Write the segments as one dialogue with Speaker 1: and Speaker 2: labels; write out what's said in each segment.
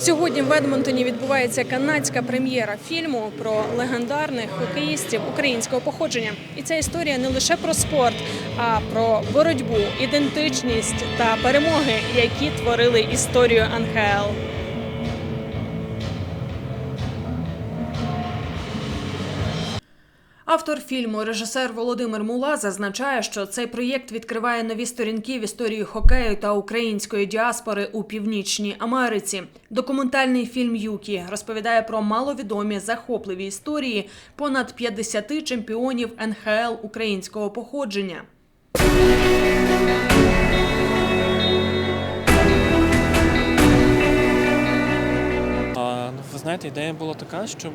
Speaker 1: Сьогодні в Едмонтоні відбувається канадська прем'єра фільму про легендарних хокеїстів українського походження. І ця історія не лише про спорт, а про боротьбу, ідентичність та перемоги, які творили історію НХЛ. Автор фільму, режисер Володимир Мула, зазначає, що цей проєкт відкриває нові сторінки в історії хокею та української діаспори у Північній Америці. Документальний фільм Юкі розповідає про маловідомі захопливі історії понад 50 чемпіонів НХЛ українського походження.
Speaker 2: Ну, ви знаєте, ідея була така, щоб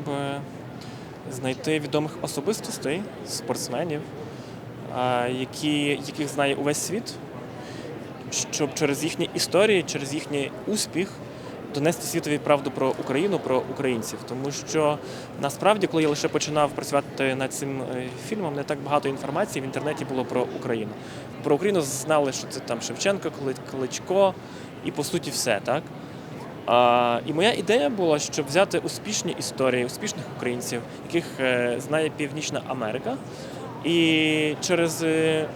Speaker 2: знайти відомих особистостей, спортсменів, які, яких знає увесь світ, щоб через їхні історії, через їхній успіх донести світові правду про Україну, про українців. Тому що насправді, коли я лише починав працювати над цим е, фільмом, не так багато інформації в інтернеті було про Україну. Про Україну знали, що це там Шевченко, Кличко і по суті все, так? І моя ідея була, щоб взяти успішні історії успішних українців, яких е, знає Північна Америка, і через е,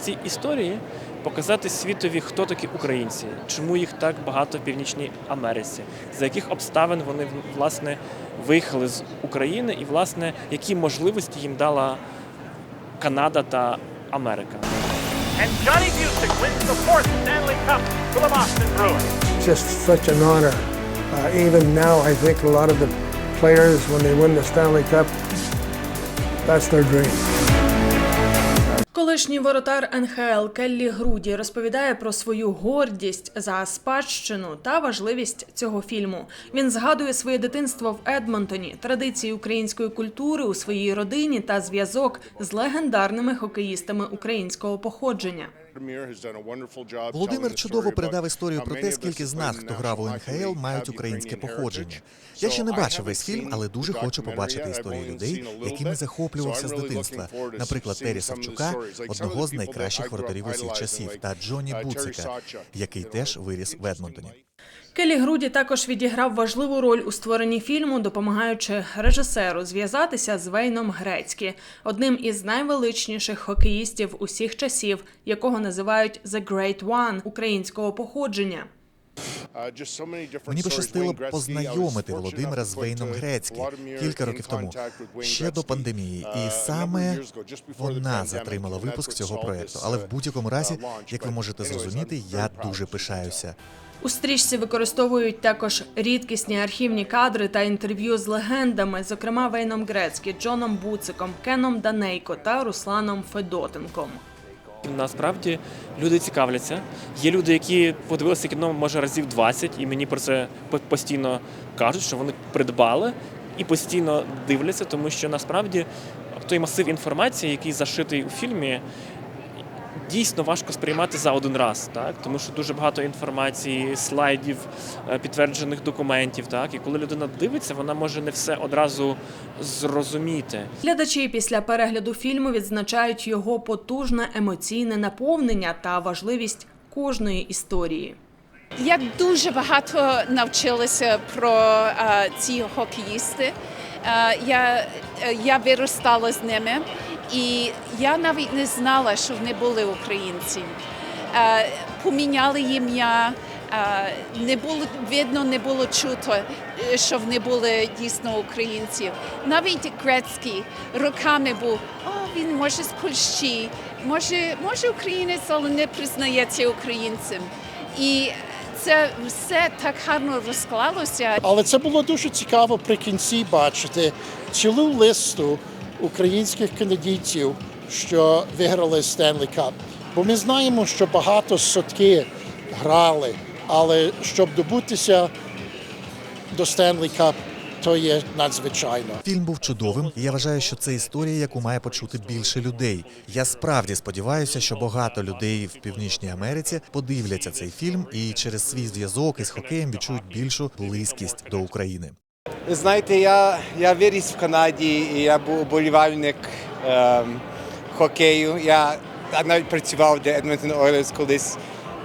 Speaker 2: ці історії показати світові, хто такі українці, чому їх так багато в Північній Америці, за яких обставин вони власне виїхали з України, і власне які можливості їм дала Канада та Америка.
Speaker 3: And Johnny Busick wins the fourth Stanley Cup for the Boston Bruins.
Speaker 4: Just such an honor. Uh, even now, I think a lot of the players, when they win the Stanley Cup, that's their dream.
Speaker 1: Колишній воротар НХЛ Келлі Груді розповідає про свою гордість за спадщину та важливість цього фільму. Він згадує своє дитинство в Едмонтоні, традиції української культури у своїй родині та зв'язок з легендарними хокеїстами українського походження.
Speaker 5: Володимир чудово передав історію про те, скільки з нас, хто грав у НХЛ, мають українське походження. Я ще не бачив весь фільм, але дуже хочу побачити історії людей, якими захоплювався з дитинства. Наприклад, Тері Савчука, одного з найкращих воротарів усіх часів, та Джоні Буцика, який теж виріс в Едмонтоні.
Speaker 1: Келі Груді також відіграв важливу роль у створенні фільму, допомагаючи режисеру зв'язатися з Вейном Грецькі, одним із найвеличніших хокеїстів усіх часів, якого називають «The Great One» українського походження.
Speaker 5: Мені пощастило познайомити Володимира з Вейном Грецькі кілька років тому, ще до пандемії, і саме вона затримала випуск цього проекту. Але в будь-якому разі, як ви можете зрозуміти, я дуже пишаюся.
Speaker 1: У стрічці використовують також рідкісні архівні кадри та інтерв'ю з легендами, зокрема Вейном Грецькі, Джоном Буциком, Кеном Данейко та Русланом Федотенком.
Speaker 2: Насправді люди цікавляться. Є люди, які подивилися кіно може разів 20, і мені про це постійно кажуть, що вони придбали і постійно дивляться, тому що насправді той масив інформації, який зашитий у фільмі, дійсно важко сприймати за один раз, так тому що дуже багато інформації, слайдів, е, підтверджених документів. Так, і коли людина дивиться, вона може не все одразу зрозуміти.
Speaker 1: Глядачі після перегляду фільму відзначають його потужне емоційне наповнення та важливість кожної історії.
Speaker 6: Я дуже багато навчилася про е, ці хокеїсти. Е, я, я виростала з ними, і я навіть не знала, що вони були українці. Е, поміняли ім'я. е, Не було видно, не було чуто, е, що вони були дійсно українці. Навіть Грецький роками був, о, він може з Польщі, може, може українець, але не признається українцем. І це все так гарно розклалося.
Speaker 7: Але це було дуже цікаво при кінці бачити цілу листу українських канадійців, що виграли Стенлі Кап. Бо ми знаємо, що багато сотки грали, але щоб добутися до Стенлі Кап, то є надзвичайно.
Speaker 5: Фільм був чудовим, і я вважаю, що це історія, яку має почути більше людей. Я справді сподіваюся, що багато людей в Північній Америці подивляться цей фільм і через свій зв'язок із хокеєм відчують більшу близькість до України.
Speaker 8: Знаєте, я, я виріс в Канаді і я був уболівальник ем, хокею. Я, навіть працював для Edmonton Oilers колись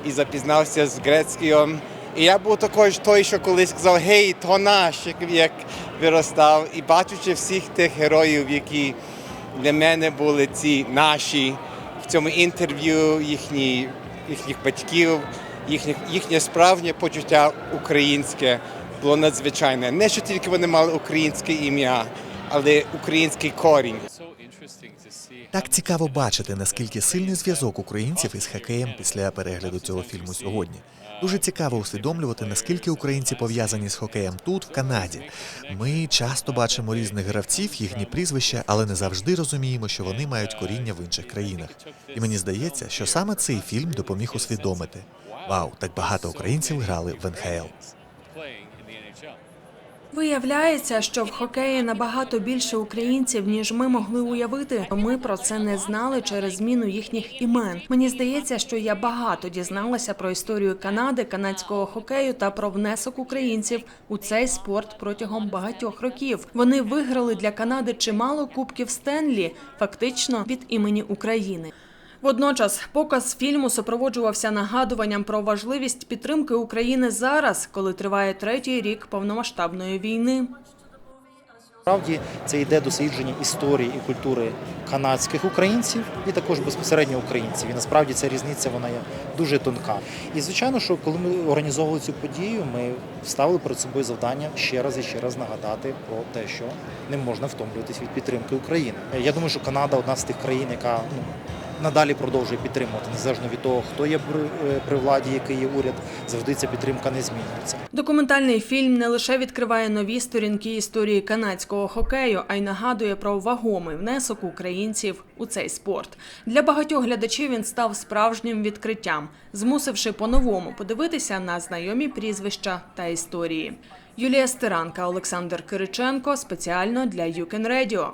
Speaker 8: і запізнався з Грецьким. І я був також той, що колись сказав, гей, то наш, як, виростав. І бачучи всіх тих героїв, які для мене були ці наші в цьому інтерв'ю, їхні, їхніх батьків, їхнє, їхнє справжнє почуття українське було надзвичайне. Не що тільки вони мали українське ім'я, але український корінь.
Speaker 5: Так цікаво бачити, наскільки сильний зв'язок українців із хокеєм після перегляду цього фільму сьогодні. Дуже цікаво усвідомлювати, наскільки українці пов'язані з хокеєм тут, в Канаді. Ми часто бачимо різних гравців, їхні прізвища, але не завжди розуміємо, що вони мають коріння в інших країнах. І мені здається, що саме цей фільм допоміг усвідомити. Вау, так багато українців грали в НХЛ.
Speaker 1: Виявляється, що в хокеї набагато більше українців, ніж ми могли уявити. Ми про це не знали через зміну їхніх імен. Мені здається, що я багато дізналася про історію Канади, канадського хокею та про внесок українців у цей спорт протягом багатьох років. Вони виграли для Канади чимало кубків Стенлі, фактично від імені України. Водночас показ фільму супроводжувався нагадуванням про важливість підтримки України зараз, коли триває третій рік повномасштабної війни.
Speaker 9: Справді це йде дослідження історії і культури канадських українців і також безпосередньо українців. І насправді ця різниця вона є дуже тонка. І звичайно, що коли ми організовували цю подію, ми ставили перед собою завдання ще раз і ще раз нагадати про те, що не можна втомлюватись від підтримки України. Я думаю, що Канада одна з тих країн, яка ну. Надалі продовжує підтримувати незалежно від того, хто є при- е, владі, який є уряд, завжди ця підтримка не змінюється.
Speaker 1: Документальний фільм не лише відкриває нові сторінки історії канадського хокею, а й нагадує про вагомий внесок українців у цей спорт. Для багатьох глядачів він став справжнім відкриттям, змусивши по-новому подивитися на знайомі прізвища та історії. Юлія Стиранка, Олександр Кириченко спеціально для Юкен Radio.